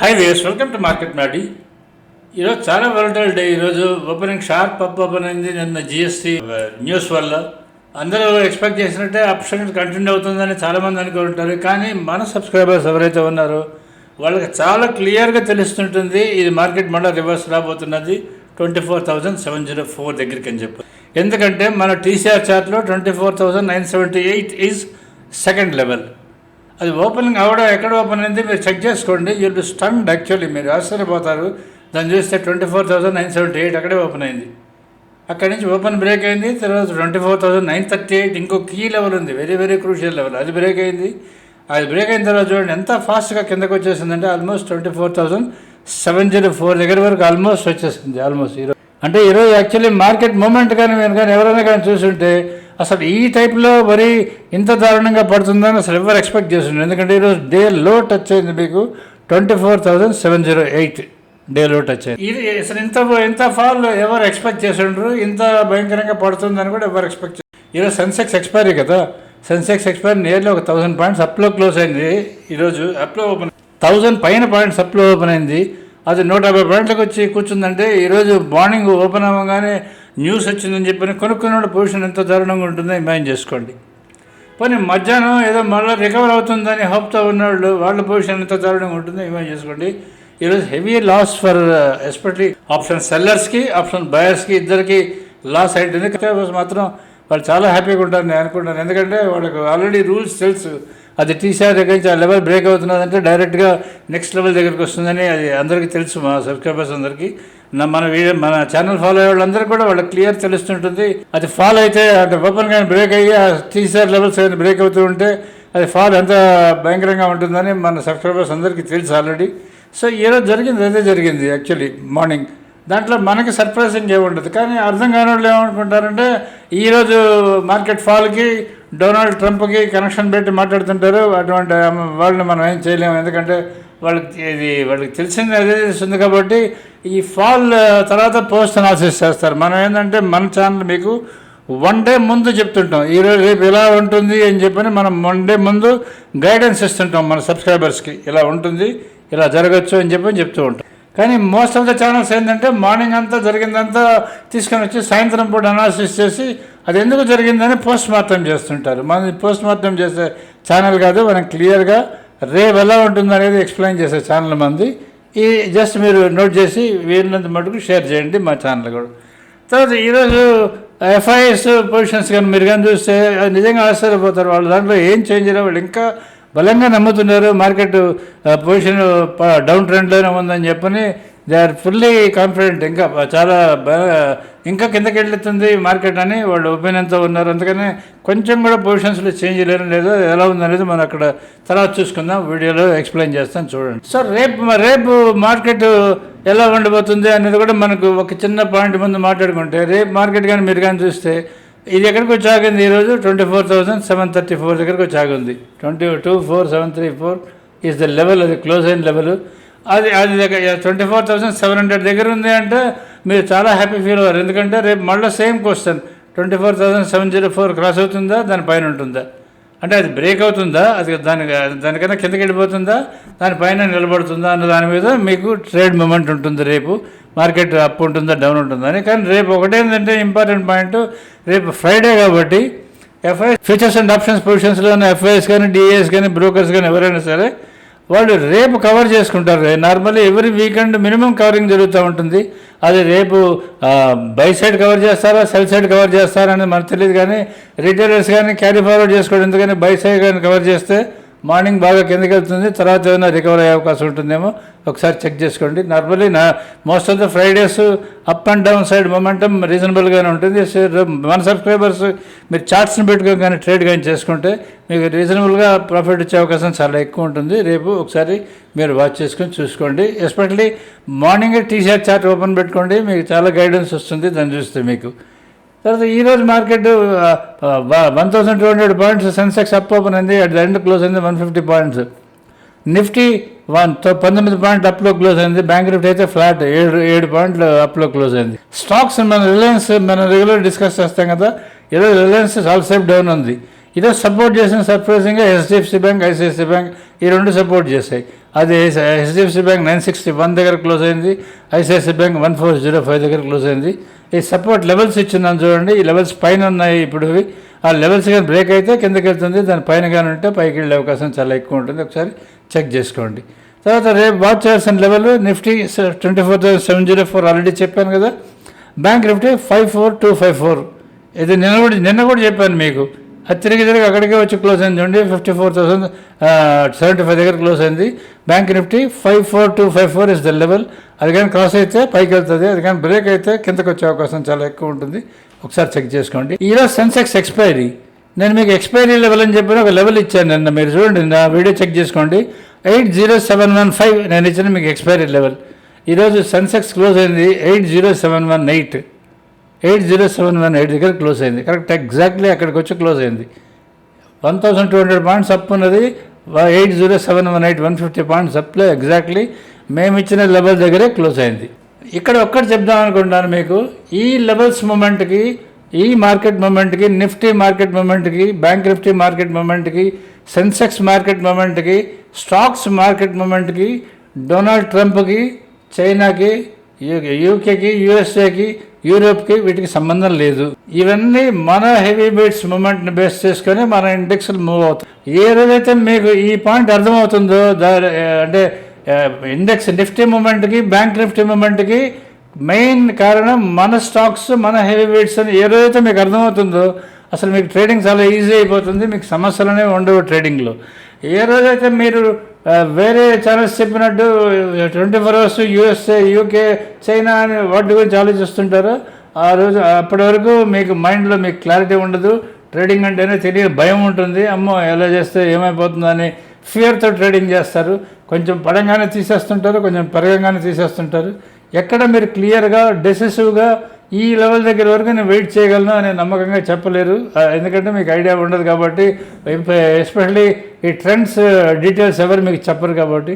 Hi వేస్ welcome to market మాడి ఈరోజు చాలా వరల్డల్ డే ఈరోజు ఓపెనింగ్ షార్ప్ అప్ ఓపెన్ అయింది నిన్న జిఎస్టీ న్యూస్ వల్ల. అందరూ ఎక్స్పెక్ట్ చేసినట్టే అప్షన్ కంటిన్యూ అవుతుందని చాలామంది అనుకుంటారు కానీ మన సబ్స్క్రైబర్స్ ఎవరైతే ఉన్నారో వాళ్ళకి చాలా క్లియర్గా తెలుస్తుంటుంది ఇది మార్కెట్ మళ్ళీ reverse రాబోతున్నది twenty four thousand seven zero four దగ్గరికి అని చెప్పి. ఎందుకంటే మన టీసీఆర్ చార్ట్లో twenty four thousand nine seventy eight is second level అది ఓపెనింగ్ అవడం ఎక్కడ ఓపెన్ అయింది మీరు చెక్ చేసుకోండి. యూల్ బి స్టండ్ యాక్చువల్లీ మీరు ఆశ్చర్యపోతారు. దాన్ని చూస్తే twenty four thousand nine seventy eight అక్కడే ఓపెన్ అయింది. అక్కడి నుంచి ఓపెన్ బ్రేక్ అయింది. తర్వాత twenty four thousand nine thirty eight ఇంకో కీ లెవెల్ ఉంది. Very very crucial level. అది బ్రేక్ అయింది. అది బ్రేక్ అయిన తర్వాత చూడండి ఎంత ఫాస్ట్గా కిందకు వచ్చేసిందంటే almost twenty four thousand seven zero four దగ్గర వరకు ఆల్మోస్ట్ వచ్చేసింది. ఆల్మోస్ట్ ఈరోజు అంటే ఈరోజు యాక్చువల్లీ మార్కెట్ మూమెంట్ కానీ మీరు కానీ ఎవరైనా కానీ చూసుంటే అసలు ఈ టైప్లో మరి ఇంత దారుణంగా పడుతుందని అసలు ఎవరు ఎక్స్పెక్ట్ చేస్తుండే ఎందుకంటే ఈరోజు డే లో టచ్ అయింది మీకు twenty four thousand seven zero eight day low touch అయింది. ఇది అసలు ఇంత ఇంత ఫాల్ ఎవరు ఎక్స్పెక్ట్ చేసిండ్రు ఇంత భయంకరంగా పడుతుందని కూడా ఎవరు ఎక్స్పెక్ట్ చేసి ఈరోజు సెన్సెక్స్ ఎక్స్పైరీ కదా? సెన్సెక్స్ ఎక్స్పైరీ నియర్లీ ఒక థౌసండ్ పాయింట్స్ అప్లో క్లోజ్ అయింది. ఈరోజు అప్లో ఓపెన్ థౌజండ్ పైన పాయింట్స్ అప్లో ఓపెన్ అయింది. అది నూట యాభై పాయింట్లకు వచ్చి కూర్చుందంటే ఈరోజు మార్నింగ్ ఓపెన్ అవ్వగానే న్యూస్ వచ్చిందని చెప్పి కొనుక్కున్న పొజిషన్ ఎంత దారుణంగా ఉంటుందో ఇమాజిన్ చేసుకోండి. పోనీ మధ్యాహ్నం ఏదో మళ్ళీ రికవర్ అవుతుందని హోప్తో ఉన్నవాళ్ళు వాళ్ళ పొజిషన్ ఎంత దారుణంగా ఉంటుందో ఇమాజిన్ చేసుకోండి. ఈరోజు heavy loss for especially option సెల్లర్స్కి option బయర్స్కి ఇద్దరికి లాస్ అయింటుంది మాత్రం వాళ్ళు చాలా హ్యాపీగా ఉంటారు నేను అనుకుంటాను ఎందుకంటే వాళ్ళకి ఆల్రెడీ రూల్స్ తెలుసు. అది టీసీఆర్ దగ్గర నుంచి ఆ లెవెల్ బ్రేక్ అవుతున్నదంటే డైరెక్ట్గా నెక్స్ట్ లెవెల్ దగ్గరికి వస్తుందని అది అందరికీ తెలుసు మా సబ్స్క్రైబర్స్ అందరికీ. మన వీడియో మన ఛానల్ ఫాలో అయ్యే వాళ్ళందరికీ కూడా వాళ్ళకి క్లియర్ తెలుస్తుంటుంది. అది ఫాల్ అయితే అంటే ఓపెన్ కానీ బ్రేక్ అయ్యి టీసీఆర్ లెవెల్స్ కానీ బ్రేక్ అవుతూ ఉంటే అది ఫాల్ ఎంత భయంకరంగా ఉంటుందని మన సబ్స్క్రైబర్స్ అందరికీ తెలుసు ఆల్రెడీ సో ఈరోజు జరిగింది అదే జరిగింది యాక్చువల్లీ మార్నింగ్ దాంట్లో మనకి సర్ప్రైజింగ్ ఏముండదు కానీ అర్థం కాని వాళ్ళు ఏమనుకుంటారంటే ఈరోజు మార్కెట్ ఫాల్కి డొనాల్డ్ ట్రంప్కి కనెక్షన్ పెట్టి మాట్లాడుతుంటారు. అటువంటి వాళ్ళని మనం ఏం చేయలేము. ఎందుకంటే వాళ్ళకి ఇది వాళ్ళకి తెలిసింది అదే ఉంది కాబట్టి ఈ ఫాల్ తర్వాత పోస్ట్ అనాలిసిస్ చేస్తారు. మనం ఏంటంటే మన ఛానల్ మీకు వన్ డే ముందు చెప్తుంటాం. ఈరోజు రేపు ఇలా ఉంటుంది అని చెప్పని మనం వన్ డే ముందు గైడెన్స్ ఇస్తుంటాం మన సబ్స్క్రైబర్స్కి. ఇలా ఉంటుంది ఇలా జరగచ్చు అని చెప్పని చెప్తూ ఉంటాం. కానీ మోస్ట్ ఆఫ్ ద ఛానల్స్ ఏంటంటే మార్నింగ్ అంతా జరిగిందంతా తీసుకొని వచ్చి సాయంత్రం పూట అనాలిసిస్ చేసి అది ఎందుకు జరిగిందని పోస్ట్ మార్టం చేస్తుంటారు. మన పోస్ట్ మార్టం చేసే ఛానల్ కాదు మనం క్లియర్గా రేపు ఎలా ఉంటుంది అనేది ఎక్స్ప్లెయిన్ చేసే ఛానల్ మంది. ఈ జస్ట్ మీరు నోట్ చేసి వీలైనంత మటుకు షేర్ చేయండి మా ఛానల్ కూడా. తర్వాత ఈరోజు uh, ఎఫ్ఐఎస్ పొజిషన్స్ కానీ మీరు కానీ చూస్తే నిజంగా ఆశ్చర్యపోతారు. వాళ్ళు దాంట్లో ఏం చేంజ్ అయ్యారు వాళ్ళు ఇంకా బలంగా నమ్ముతున్నారు. మార్కెట్ పొజిషన్ డౌన్ ట్రెండ్లోనే ఉందని చెప్పని దే ఆర్ ఫుల్లీ కాన్ఫిడెంట్ ఇంకా చాలా ఇంకా కిందకి వెళ్ళుతుంది మార్కెట్ అని వాళ్ళు ఒపీనియన్తో ఉన్నారు. అందుకని కొంచెం కూడా పొజిషన్స్లో చేంజ్ లేని లేదు ఎలా ఉందనేది మనం అక్కడ తర్వాత చూసుకుందాం. వీడియోలో ఎక్స్ప్లెయిన్ చేస్తాం చూడండి. సో రేపు రేపు మార్కెట్ ఎలా ఉండబోతుంది అనేది కూడా మనకు ఒక చిన్న పాయింట్ ముందు మాట్లాడుకుంటే రేపు మార్కెట్ కానీ మీరు కానీ చూస్తే ఇది ఎక్కడికి వచ్చి ఆగింది ఈరోజు? Twenty four thousand seven thirty four దగ్గరకు వచ్చి ఆగింది. Twenty two four seven three four is the level అది క్లోజ్ అయిన లెవెల్ అది అది దగ్గర twenty four thousand seven hundred దగ్గర ఉంది అంటే మీరు చాలా హ్యాపీ ఫీల్ అవ్వరు. ఎందుకంటే రేపు మళ్ళీ same question twenty four thousand seven zero four cross అవుతుందా? దాని పైన ఉంటుందా? అంటే అది బ్రేక్ అవుతుందా? అది దాని దానికన్నా కిందకి వెళ్ళిపోతుందా? దానిపైన నిలబడుతుందా? అన్న దాని మీద మీకు ట్రేడ్ మూమెంట్ ఉంటుంది రేపు. మార్కెట్ అప్ ఉంటుందా? డౌన్ ఉంటుందా? అని. కానీ రేపు ఒకటేంటంటే ఇంపార్టెంట్ పాయింట్ రేపు ఫ్రైడే కాబట్టి ఎఫ్ఐ ఫ్యూచర్స్ అండ్ ఆప్షన్స్ పొజిషన్స్లో ఉన్న ఎఫ్ఐఎస్ కానీ డిఏఎస్ కానీ బ్రోకర్స్ కానీ ఎవరైనా సరే వాళ్ళు రేపు కవర్ చేసుకుంటారు. Normally every weekend minimum covering జరుగుతూ ఉంటుంది. అది రేపు బై సైడ్ కవర్ చేస్తారా సెల్ సైడ్ కవర్ చేస్తారా అనేది మనకు తెలియదు కానీ రిటైలర్స్ కానీ క్యారీ ఫార్వర్డ్ చేసుకోవడం. ఎందుకని బై సైడ్ కానీ కవర్ చేస్తే మార్నింగ్ బాగా కిందకి వెళ్తుంది తర్వాత ఏమైనా రికవర్ అయ్యే అవకాశం ఉంటుందేమో ఒకసారి చెక్ చేసుకోండి. నార్మల్లీ నా most of the Fridays up and down side momentum రీజనబుల్గానే ఉంటుంది. మన సబ్స్క్రైబర్స్ మీరు చార్ట్స్ని పెట్టుకొని కానీ ట్రేడ్ కానీ చేసుకుంటే మీకు రీజనబుల్గా ప్రాఫిట్ వచ్చే అవకాశం చాలా ఎక్కువ ఉంటుంది. రేపు ఒకసారి మీరు వాచ్ చేసుకొని చూసుకోండి. Especially T T-shirt chart open పెట్టుకోండి. మీకు చాలా గైడెన్స్ వస్తుంది. దాన్ని చూస్తే మీకు తర్వాత ఈరోజు market one thousand two hundred points Sensex up open అయింది అట్ ద ఎండ్ క్లోజ్ అయింది one fifty points. Nifty one పంతొమ్మిది పాయింట్ అప్లో క్లోజ్ అయింది బ్యాంక్ నిఫ్టీ అయితే ఫ్లాట్ ఏడు ఏడు పాయింట్లు అప్లో క్లోజ్ అయింది. స్టాక్స్ మన రిలయన్స్ మనం రెగ్యులర్ డిస్కస్ చేస్తాం కదా ఈరోజు రిలయన్స్ ఆల్ సేఫ్ డౌన్ ఉంది. ఈరోజు సపోర్ట్ చేసిన సర్ప్రైజింగ్గా హెచ్డిఎఫ్సి బ్యాంక్ ఐసిఐసి బ్యాంక్ ఈ రెండు సపోర్ట్ చేశాయి అది HDFC bank nine sixty one దగ్గర క్లోజ్ అయింది ICICI bank one four zero five దగ్గర క్లోజ్ అయింది ఈ సపోర్ట్ లెవెల్స్ ఇచ్చిందని చూడండి ఈ లెవెల్స్ పైన ఉన్నాయి ఇప్పుడు ఆ లెవెల్స్ కానీ బ్రేక్ అయితే కిందకి వెళ్తుంది దాని పైన కానీ ఉంటే పైకి వెళ్ళే అవకాశం చాలా ఎక్కువ ఉంటుంది ఒకసారి చెక్ చేసుకోండి తర్వాత రేపు వాచ్ చేయాల్సిన level Nifty twenty four thousand seven zero four already చెప్పాను కదా bank Nifty five four two five four ఇది నిన్న కూడా నిన్న కూడా చెప్పాను మీకు అది తిరిగి తిరిగి అక్కడికే వచ్చి క్లోజ్ అయింది చూడండి fifty four thousand seventy five దగ్గర క్లోజ్ అయింది. Bank Nifty five four two five four is the level అది కానీ క్రాస్ అయితే పైకి వెళ్తుంది. అది కానీ బ్రేక్ అయితే కిందకు వచ్చే అవకాశం చాలా ఎక్కువ ఉంటుంది. ఒకసారి చెక్ చేసుకోండి. ఈరోజు సెన్సెక్స్ ఎక్స్పైరీ నేను మీకు ఎక్స్పైరీ లెవెల్ అని చెప్పిన ఒక లెవెల్ ఇచ్చాను నిన్న. మీరు చూడండి నా వీడియో చెక్ చేసుకోండి. Eight zero seven one five నేను ఇచ్చిన మీకు ఎక్స్పైరీ లెవెల్ ఈరోజు సెన్సెక్స్ క్లోజ్ అయింది eight zero seven one eight eight zero seven one eight దగ్గర క్లోజ్ అయింది. కరెక్ట్ ఎగ్జాక్ట్లీ అక్కడికి వచ్చి క్లోజ్ అయింది. One thousand two hundred points up ఉన్నది. Eight zero seven one eight one fifty points అప్లో exactly మేము ఇచ్చిన level దగ్గరే క్లోజ్ అయింది. ఇక్కడ ఒక్కటి చెప్దాం అనుకుంటున్నాను మీకు. ఈ లెవెల్స్ మూమెంట్కి ఈ మార్కెట్ మూమెంట్కి నిఫ్టీ మార్కెట్ మూమెంట్కి బ్యాంక్ నిఫ్టీ మార్కెట్ మూమెంట్కి సెన్సెక్స్ మార్కెట్ మూమెంట్కి స్టాక్స్ మార్కెట్ మూమెంట్కి డొనాల్డ్ ట్రంప్కి చైనాకి యూకేకి యూఎస్ఏకి యూరోప్కి వీటికి సంబంధం లేదు. ఇవన్నీ మన హెవీ బీట్స్ మూమెంట్ని బేస్ చేసుకొని మన ఇండెక్స్లు మూవ్ అవుతాయి. ఏ రోజైతే మీకు ఈ పాయింట్ అర్థమవుతుందో దా అంటే ఇండెక్స్ నిఫ్టీ మూమెంట్కి బ్యాంక్ నిఫ్టీ మూమెంట్కి మెయిన్ కారణం మన స్టాక్స్ మన హెవీ వెయిట్స్ అని ఏ రోజైతే మీకు అర్థమవుతుందో అసలు మీకు ట్రేడింగ్ చాలా ఈజీ అయిపోతుంది మీకు సమస్యలనే ఉండవు ట్రేడింగ్లో. ఏ రోజైతే మీరు వేరే ఛానల్స్ చెప్పినట్టు twenty four hours USA UK China అని వాటి గురించి ఆలోచిస్తుంటారు. ఆ రోజు అప్పటి వరకు మీకు మైండ్లో మీకు క్లారిటీ ఉండదు. ట్రేడింగ్ అంటేనే తెలియని భయం ఉంటుంది. అమ్మో ఎలా చేస్తే ఏమైపోతుందో అని ఫియర్తో ట్రేడింగ్ చేస్తారు. కొంచెం పడంగానే తీసేస్తుంటారు కొంచెం పెరగంగానే తీసేస్తుంటారు. ఎక్కడ మీరు క్లియర్గా డెసిసివ్గా ఈ లెవెల్ దగ్గర వరకు నేను వెయిట్ చేయగలను అని నమ్మకంగా చెప్పలేరు. ఎందుకంటే మీకు ఐడియా ఉండదు కాబట్టి ఎస్పెషల్లీ ఈ ట్రెండ్స్ డీటెయిల్స్ ఎవరు మీకు చెప్పరు కాబట్టి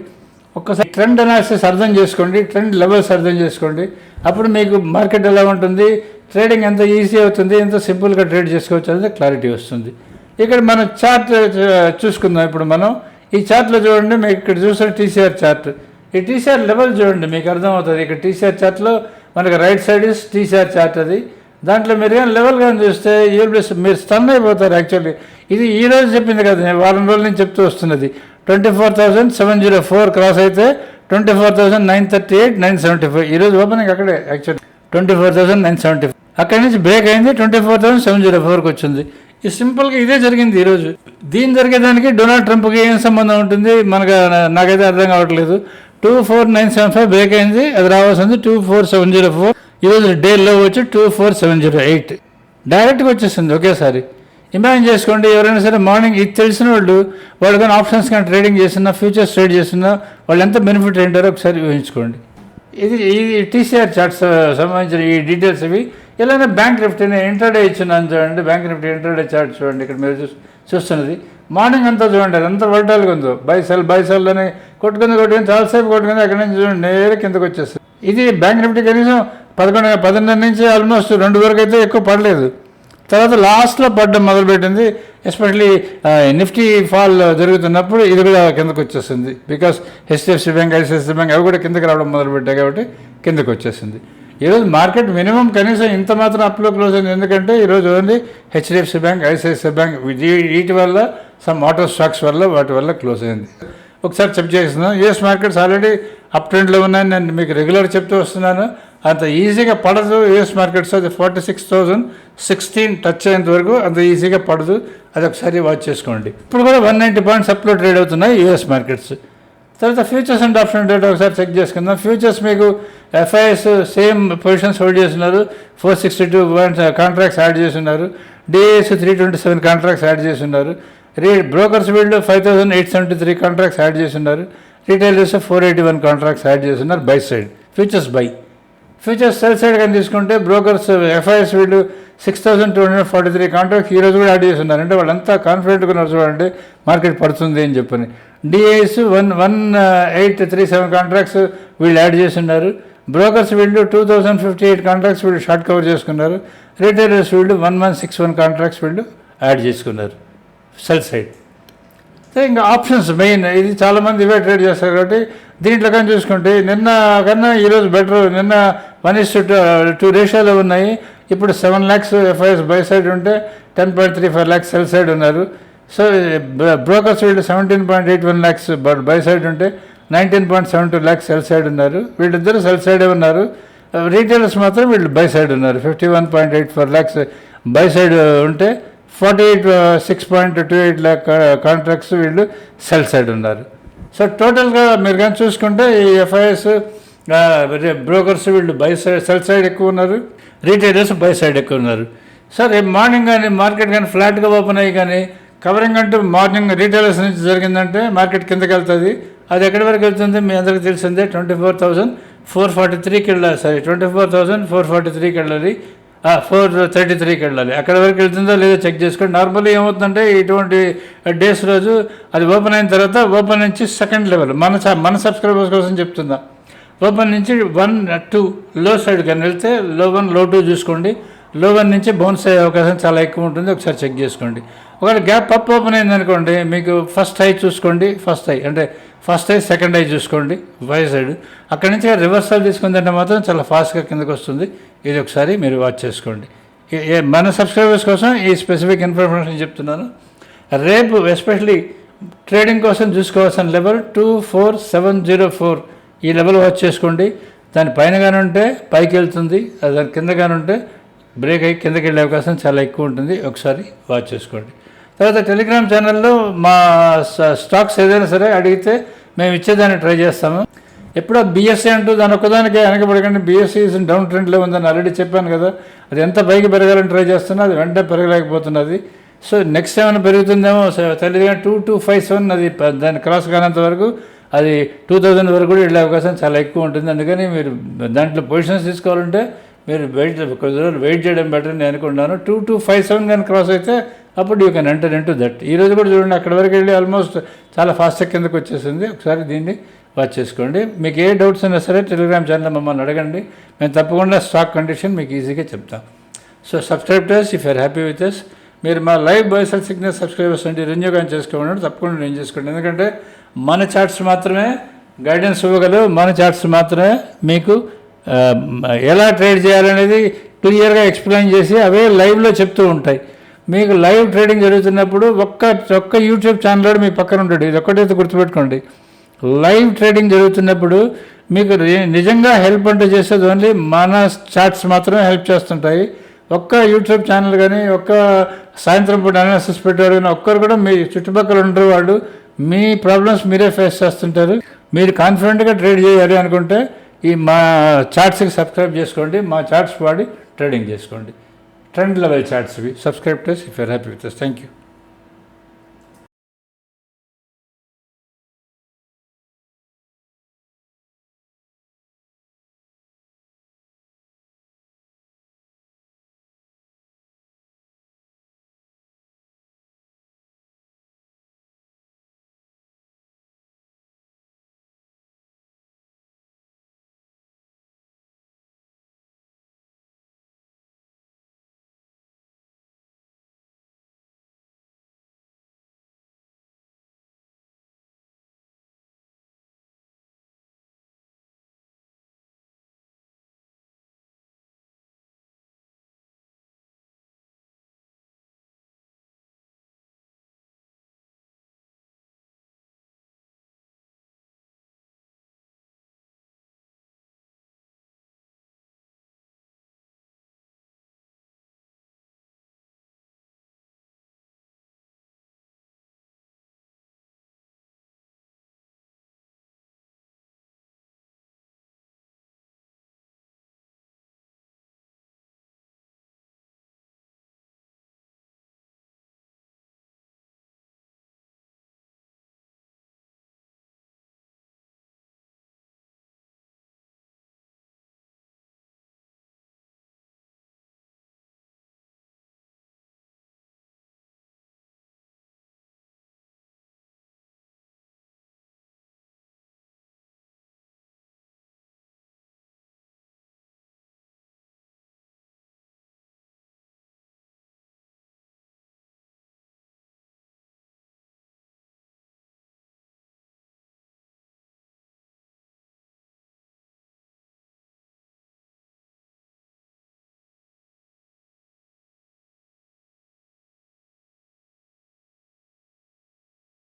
ఒక్కసారి ట్రెండ్ అనాలిసిస్ అర్థం చేసుకోండి ట్రెండ్ లెవెల్స్ అర్థం చేసుకోండి. అప్పుడు మీకు మార్కెట్ ఎలా ఉంటుంది ట్రేడింగ్ ఎంత ఈజీ అవుతుంది ఎంత సింపుల్గా ట్రేడ్ చేసుకోవచ్చు అనేది క్లారిటీ వస్తుంది. ఇక్కడ మనం చార్ట్ చూసుకుందాం ఇప్పుడు మనం. ఈ చార్ట్లో చూడండి మీకు ఇక్కడ చూసిన టీసీఆర్ చార్ట్. ఈ టీసీఆర్ లెవెల్ చూడండి మీకు అర్థమవుతుంది. ఇక్కడ టీసీఆర్ చార్ట్లో మనకి right side is TCR chart అది. దాంట్లో మీరు కానీ లెవెల్ కానీ చూస్తే యూల్ ప్లస్ మీరు స్టన్ అయిపోతారు యాక్చువల్లీ ఇది ఈ రోజు చెప్పింది కదా నేను వారం రోజుల నుంచి చెప్తూ వస్తున్నది. Twenty four thousand seven zero four cross అయితే twenty four thousand nine thirty eight nine seventy five ఈ రోజు ఓపెనింగ్ అక్కడే actually twenty four thousand nine seventy five అక్కడి నుంచి బ్రేక్ అయింది twenty four thousand seven zero ఫోర్కి వచ్చింది. ఈ సింపుల్గా ఇదే జరిగింది ఈరోజు దీని జరిగేదానికి డొనాల్డ్ ట్రంప్కి ఏం సంబంధం ఉంటుంది? మనకు నాకైతే అర్థం కావట్లేదు. Two four nine seven five break అయింది అది రావాల్సింది two four seven zero four ఈరోజు డేలో వచ్చి two four seven zero eight డైరెక్ట్గా వచ్చేసింది ఒకేసారి. ఇమాజిన్ చేసుకోండి ఎవరైనా సరే మార్నింగ్ ఇది తెలిసిన వాళ్ళు వాళ్ళు కానీ ఆప్షన్స్ కానీ ట్రేడింగ్ చేస్తున్నా ఫ్యూచర్స్ ట్రేడ్ చేస్తున్నా వాళ్ళు ఎంత బెనిఫిట్ ఏంటారో ఒకసారి ఊహించుకోండి. ఇది ఈ టీసీఆర్ చార్ట్స్ సంబంధించిన ఈ డీటెయిల్స్ ఇవి. ఇలానే బ్యాంక్ నిఫ్టీని ఇంటర్డే ఇచ్చున్నాను చూడండి బ్యాంక్ నిఫ్టీ ఇంటర్డే చార్ట్ చూడండి ఇక్కడ మీరు చూ చూస్తున్నది. మార్నింగ్ అంతా చూడండి అది ఎంత వల్టాలుగా ఉందో. బై సెల్ బై సెల్ అని కొట్టుకుంది కొట్టుకుని చాలాసేపు కొట్టుకుంది అక్కడ నుంచి చూడండి నేరే కిందకు వచ్చేస్తుంది. ఇది బ్యాంక్ నిఫ్టీ కనీసం పదకొండు పదిన్నర నుంచి ఆల్మోస్ట్ రెండు వరకు అయితే ఎక్కువ పడలేదు. తర్వాత లాస్ట్లో పడ్డం మొదలుపెట్టింది ఎస్పెషలీ నిఫ్టీ ఫాల్ జరుగుతున్నప్పుడు ఇది కూడా కిందకు వచ్చేసింది. Because HDFC bank ICICI bank అవి కూడా కిందకి రావడం మొదలుపెట్టాయి కాబట్టి కిందకు వచ్చేసింది. ఈరోజు మార్కెట్ మినిమం కనీసం ఇంత మాత్రం అప్లో క్లోజ్ అయింది. ఎందుకంటే ఈరోజు only HDFC bank ICICI bank వీటి వల్ల సమ్ ఆటో స్టాక్స్ వల్ల వాటి వల్ల క్లోజ్ అయింది. ఒకసారి చెక్ చేస్తున్నాను యూఎస్ మార్కెట్స్ ఆల్రెడీ అప్ ట్రెండ్లో ఉన్నాయని నేను మీకు రెగ్యులర్ చెప్తూ వస్తున్నాను. అంత ఈజీగా పడదు యూఎస్ మార్కెట్స్. అది forty six thousand sixteen touch అయ్యేంత వరకు అంత ఈజీగా పడదు. అది ఒకసారి వాచ్ చేసుకోండి. ఇప్పుడు కూడా వన్ నైంటీ పాయింట్స్ అప్లో ట్రేడ్ అవుతున్నాయి యూఎస్ మార్కెట్స్. తర్వాత ఫ్యూచర్స్ అండ్ ఆప్షన్ డేటా ఒకసారి చెక్ చేసుకుందాం. ఫ్యూచర్స్ మీకు ఎఫ్ఐఎస్ సేమ్ పొజిషన్స్ హోల్డ్ చేస్తున్నారు. Four sixty two contracts add చేస్తున్నారు. DAS three twenty seven contracts add చేస్తున్నారు. రీ బ్రోకర్స్ వీళ్ళు five thousand eight seventy three contracts add చేస్తున్నారు. Retailers four eighty one contracts add చేస్తున్నారు buy side. Futures buy. Futures sell side కానీ తీసుకుంటే brokers FIs వీళ్ళు six thousand two hundred forty three contracts ఈ రోజు కూడా యాడ్ చేస్తున్నారు. అంటే వాళ్ళంతా కాన్ఫిడెంట్గా ఉన్నారు చూడండి మార్కెట్ పడుతుంది అని చెప్పని. DIs one one uh, eight three seven contracts వీళ్ళు యాడ్ చేస్తున్నారు. బ్రోకర్స్ వీళ్ళు two thousand fifty eight contracts వీళ్ళు షార్ట్ కవర్ చేసుకున్నారు. రీటైలర్స్ వీళ్ళు one one six one contracts వీళ్ళు యాడ్ చేసుకున్నారు. Sell side. సో ఇంకా ఆప్షన్స్ మెయిన్ ఇది చాలామంది ఇవే ట్రేడ్ చేస్తారు కాబట్టి దీంట్లో కానీ చూసుకుంటే నిన్న కన్నా ఈరోజు బెటర్. నిన్న వన్ ఇస్ టూ రేషియోలో ఉన్నాయి. ఇప్పుడు seven lakhs FIs buy side ఉంటే ten point three five lakhs sell side ఉన్నారు. సో బ్రోకర్స్ వీళ్ళు seventeen point eight one lakhs buy side ఉంటే nineteen point seven two lakhs sell side ఉన్నారు. వీళ్ళిద్దరు sell సైడే ఉన్నారు. రీటైలర్స్ మాత్రం వీళ్ళు బై సైడ్ ఉన్నారు. Fifty one point eight four lakhs buy side ఉంటే forty eight six point two eight lakh contracts వీళ్ళు సెల్ సైడ్ ఉన్నారు. సో టోటల్గా మీరు కానీ చూసుకుంటే ఈ ఎఫ్ఐఎస్ బ్రోకర్స్ వీళ్ళు బై సైడ్ సెల్ సైడ్ ఎక్కువ ఉన్నారు. రీటైలర్స్ బై సైడ్ ఎక్కువ ఉన్నారు. సార్ రేపు మార్నింగ్ కానీ మార్కెట్ కానీ ఫ్లాట్గా ఓపెన్ అయ్యి కానీ కవరింగ్ అంటూ మార్నింగ్ రీటైలర్స్ నుంచి జరిగిందంటే మార్కెట్ కిందకి వెళ్తుంది. అది ఎక్కడి వరకు వెళ్తుంది? మీ అందరికీ తెలిసిందే twenty four thousand four forty త్రీకి వెళ్ళాలి. Sorry twenty four thousand four forty త్రీకి వెళ్ళాలి. ఫోర్ థర్టీ త్రీకి వెళ్ళాలి. అక్కడ వరకు వెళ్తుందో లేదో చెక్ చేసుకోండి. నార్మల్లీ ఏమవుతుందంటే ఇటువంటి డేస్ రోజు అది ఓపెన్ అయిన తర్వాత ఓపెన్ నుంచి సెకండ్ లెవెల్. మన మన సబ్స్క్రైబర్స్ కోసం చెప్తుందా ఓపెన్ నుంచి వన్ టూ లో సైడ్ కానీ వెళ్తే లో వన్లో టూ చూసుకోండి. లో వన్ నుంచి బౌన్స్ అయ్యే అవకాశం చాలా ఎక్కువ ఉంటుంది. ఒకసారి చెక్ చేసుకోండి. ఒకవేళ గ్యాప్ అప్ ఓపెన్ అయిందనుకోండి మీకు ఫస్ట్ హై చూసుకోండి. ఫస్ట్ హై అంటే ఫస్ట్ హై సెకండ్ హై చూసుకోండి. వై సైడ్ అక్కడి నుంచి రివర్సల్ తీసుకుందంటే మాత్రం చాలా ఫాస్ట్గా కిందకు వస్తుంది. ఇది ఒకసారి మీరు వాచ్ చేసుకోండి. మన సబ్స్క్రైబర్స్ కోసం ఈ స్పెసిఫిక్ ఇన్ఫర్మేషన్ చెప్తున్నాను. రేపు ఎస్పెషలీ ట్రేడింగ్ కోసం చూసుకోవాల్సిన level two four seven zero four ఈ లెవెల్ వాచ్ చేసుకోండి. దాని పైన కానీ ఉంటే పైకి వెళ్తుంది. అది దాని కింద కానీ ఉంటే బ్రేక్ అయ్యి కిందకి వెళ్ళే అవకాశం చాలా ఎక్కువ ఉంటుంది. ఒకసారి వాచ్ చేసుకోండి. తర్వాత టెలిగ్రామ్ ఛానల్లో మా స్టాక్స్ ఏదైనా సరే అడిగితే మేము ఇచ్చేదాన్ని ట్రై చేస్తాము. ఎప్పుడో బీఎస్సీ అంటూ దాని ఒక్కదానికి వెనకబడకండి. బీఎస్సీ డౌన్ ట్రెండ్లో ఉందని ఆల్రెడీ చెప్పాను కదా. అది ఎంత పైకి పెరగాలని ట్రై చేస్తున్నా అది వెంటనే పెరగలేకపోతున్నది. సో నెక్స్ట్ ఏమైనా పెరుగుతుందేమో స- తెలియదు టూ టూ ఫైవ్ సెవెన్ అది దాన్ని క్రాస్ కానంత వరకు అది టూ థౌజండ్ వరకు కూడా వెళ్ళే అవకాశం చాలా ఎక్కువ ఉంటుంది. అందుకని మీరు దాంట్లో పొజిషన్స్ తీసుకోవాలంటే మీరు వెయిట్ కొద్ది రోజులు వెయిట్ చేయడం బెటర్ నేను అనుకుంటున్నాను. టూ టూ ఫైవ్ సెవెన్ కానీ క్రాస్ అయితే అప్పుడు you can enter into that ఈ రోజు కూడా చూడండి అక్కడ వరకు వెళ్ళి ఆల్మోస్ట్ చాలా ఫాస్ట్గా కిందకు వచ్చేసింది. ఒకసారి దీన్ని వాచ్ చేసుకోండి. మీకు ఏ డౌట్స్ అయినా సరే టెలిగ్రామ్ ఛానల్ మమ్మల్ని అడగండి. మేము తప్పకుండా స్టాక్ కండిషన్ మీకు ఈజీగా చెప్తాం. So subscribe if are happy with us మీరు మా live buy sell signal subscribers అంటే రెన్యూ కానీ చేసుకోమన్నాడు తప్పకుండా నేను చేసుకోండి ఎందుకంటే మన చార్ట్స్ మాత్రమే గైడెన్స్ ఇవ్వగలవు. మన చార్ట్స్ మాత్రమే మీకు ఎలా ట్రేడ్ చేయాలనేది క్లియర్గా ఎక్స్ప్లెయిన్ చేసి అవే లైవ్లో చెప్తూ ఉంటాయి. మీకు లైవ్ ట్రేడింగ్ జరుగుతున్నప్పుడు ఒక్క ఒక్క యూట్యూబ్ ఛానల్లో మీ పక్కన ఉంటాడు ఇది ఒక్కటైతే గుర్తుపెట్టుకోండి. లైవ్ ట్రేడింగ్ జరుగుతున్నప్పుడు మీకు నిజంగా హెల్ప్ అంటే చేసేది ఓన్లీ మన చాట్స్ మాత్రమే హెల్ప్ చేస్తుంటాయి. ఒక్క యూట్యూబ్ ఛానల్ కానీ ఒక్క సాయంత్రం పూట అనాలిసిస్ పెట్టారు కానీ ఒక్కరు కూడా మీ చుట్టుపక్కల ఉండరు వాళ్ళు. మీ ప్రాబ్లమ్స్ మీరే ఫేస్ చేస్తుంటారు. మీరు కాన్ఫిడెంట్గా ట్రేడ్ చేయాలి అనుకుంటే ఈ మా చార్ట్స్కి సబ్స్క్రైబ్ చేసుకోండి. మా చార్ట్స్ వాడి ట్రేడింగ్ చేసుకోండి. ట్రెండ్ లెవెల్ చార్ట్స్వి సబ్స్క్రైబ్ చేసి if you're happy with thank you